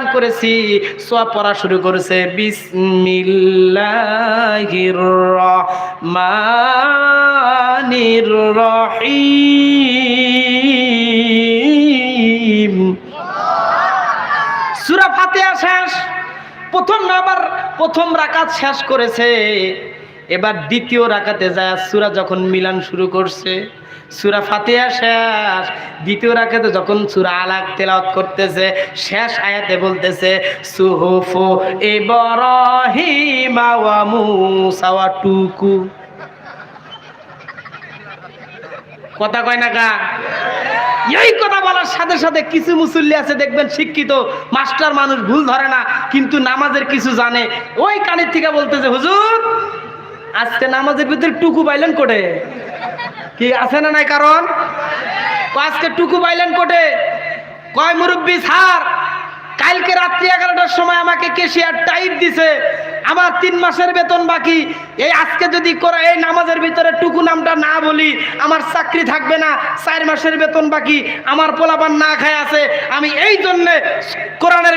বয়ান করেছি সোয়া পড়া শুরু করেছে। বিসমিল্লাহির রহমানির রহিম। শেষ। প্রথম আবার প্রথম রাকাত শেষ করেছে। এবার দ্বিতীয় রাকাতে যায়, সূরা যখন মিলান শুরু করছে, সূরা ফাতিহা শেষ। দ্বিতীয় রাকাতে যখন সূরা আলাক তেলাওয়াত করতেছে, শেষ আয়াতে বলতেছে, সুহুফু ইব্রাহিম টুকু। কথা কয় না কা এই কথা বলার সাথে সাথে কিছু মুসল্লি আছে, দেখবেন শিক্ষিত, মাস্টার মানুষ, ভুল ধরে না, কিন্তু নামাজের কিছু জানে। ওই কানের থেকে বলতেছে, হুজুর আজকে নামাজের ভিতরে টুকু পাইলেন কোটে? কি আছে না নাই কারণ? আজকে টুকু পাইলেন কোটে? কয় মুরব্বী সার কালকে রাত্রি এগারোটার সময় আমাকে কেশিয়ার টাইট দিছে। আমার তিন মাসের বেতন বাকি। এই আজকে যদি এই নামাজের ভিতরে টুকু নামটা না বলি, আমার চাকরি থাকবে না, চার মাসের বেতন বাকি, আমার পোলাপান না খায় আছে। আমি এই জন্যে কোরআনের